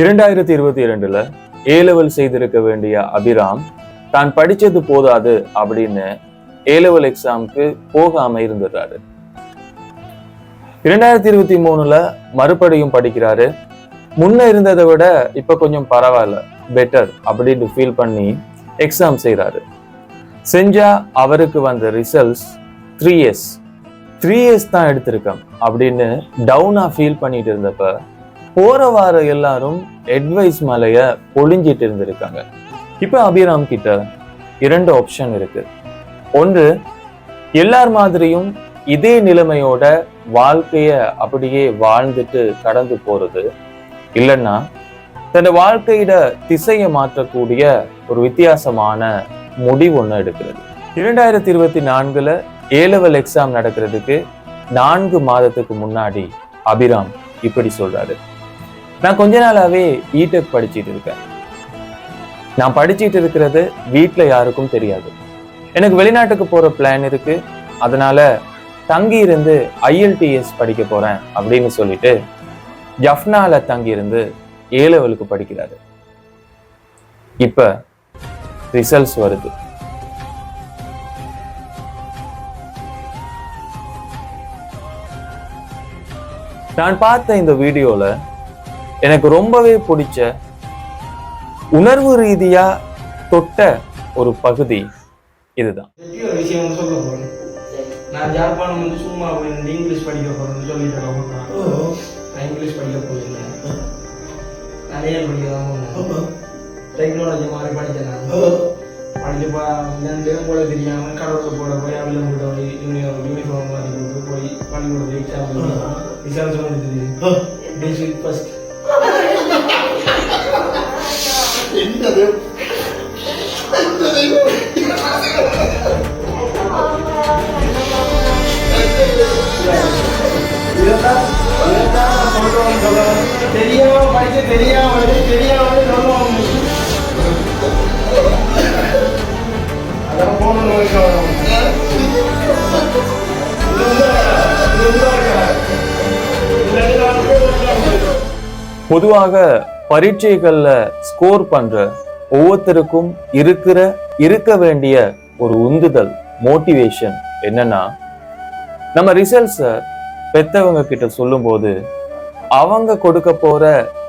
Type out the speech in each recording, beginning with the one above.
இரண்டாயிரத்தி இருபத்தி இரண்டுல ஏ லெவல் செய்திருக்க வேண்டிய அபிராம் தான் படிச்சது போதாது அப்படின்னு ஏ லெவல் எக்ஸாமுக்கு போகாம இருந்துடுறாரு. இரண்டாயிரத்தி இருபத்தி மூணுல மறுபடியும் படிக்கிறாரு. முன்ன இருந்ததை விட இப்ப கொஞ்சம் பரவாயில்ல பெட்டர் அப்படின்னு ஃபீல் பண்ணி எக்ஸாம் செய்கிறாரு செஞ்சா அவருக்கு வந்த results three years three years தான் எடுத்திருக்கேன் அப்படின்னு டவுனா ஃபீல் பண்ணிட்டு இருந்தப்ப போற வார எல்லாரும் அட்வைஸ் மலைய பொழிஞ்சிட்டு இருந்திருக்காங்க. இப்ப அபிராம் கிட்ட இரண்டு ஆப்ஷன் இருக்கு. ஒன்று எல்லார் மாதிரியும் இதே நிலைமையோட வாழ்க்கைய அப்படியே வாழ்ந்துட்டு கடந்து போறது. இல்லைன்னா தன் வாழ்க்கையிட திசையை மாற்றக்கூடிய ஒரு வித்தியாசமான முடிவு ஒன்று எடுக்கிறது. இரண்டாயிரத்தி இருபத்தி நான்குல ஏ லெவல் எக்ஸாம் நடக்கிறதுக்கு நான்கு மாதத்துக்கு முன்னாடி அபிராம் இப்படி சொல்றாரு. நான் கொஞ்ச நாளாவே இடெக் படிச்சுட்டு இருக்கேன். நான் படிச்சுட்டு இருக்கிறது வீட்டில் யாருக்கும் தெரியாது. எனக்கு வெளிநாட்டுக்கு போற பிளான் இருக்கு. அதனால தங்கி இருந்து ஐஎல்டிஎஸ் படிக்க போறேன் அப்படின்னு சொல்லிட்டு ஜஃப்னால தங்கி இருந்து ஏ லெவலுக்கு படிக்கிறாரு. இப்ப ரிசல்ட்ஸ் வருது. நான் பார்த்த இந்த வீடியோவில் எனக்கு ரொம்பவே பிடிச்ச உணர்வு ரீதியா தொட்ட ஒரு பகுதி இதுதான். விஷயம் சொல்ல போறேன். நான் ஜாப்பான் வந்து சும்மா போய் இந்த இங்கிலீஷ் படிக்க போறேன்னு சொல்லிட்டு. நான் இங்கிலீஷ் படிக்க போயிருந்தேன். நிறைய படிக்க தான் போனேன். டெக்னாலஜி மாதிரி படித்தேன் நான். படிச்சு பா ரெண்டு தினம் கூட தெரியாம கடவுள் போட போய் கூட போய் யூனிஃபார்ம் மாதிரி போட்டு போய் எக்ஸாம் டிஸ்ட்ரிக்ட் ஃபர்ஸ்ட் தெரியாம படிச்சு தெரியாம தெரியாம அதான் போன பொதுவாக பரீட்சைகளில் ஸ்கோர் பண்ற ஒவ்வொருத்தருக்கும் இருக்கிற இருக்க வேண்டிய ஒரு உந்துதல் மோட்டிவேஷன் என்னன்னா நம்ம ரிசல்ட்ஸை பெத்தவங்க கிட்ட சொல்லும்போது அவங்க கொடுக்க போற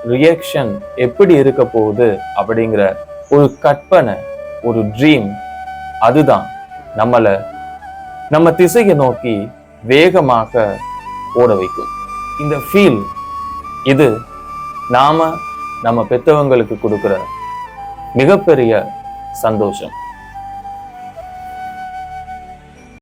ரியாக்ஷன் எப்படி இருக்க போகுது அப்படிங்கிற ஒரு கற்பனை ஒரு ட்ரீம் அதுதான். நம்மளை நம்ம திசையை நோக்கி வேகமாக ஓட வைக்கும். இந்த ஃபீல் இது நாம நம்ம பெத்தவங்களுக்கு கொடுக்குற மிகப்பெரிய சந்தோஷம்.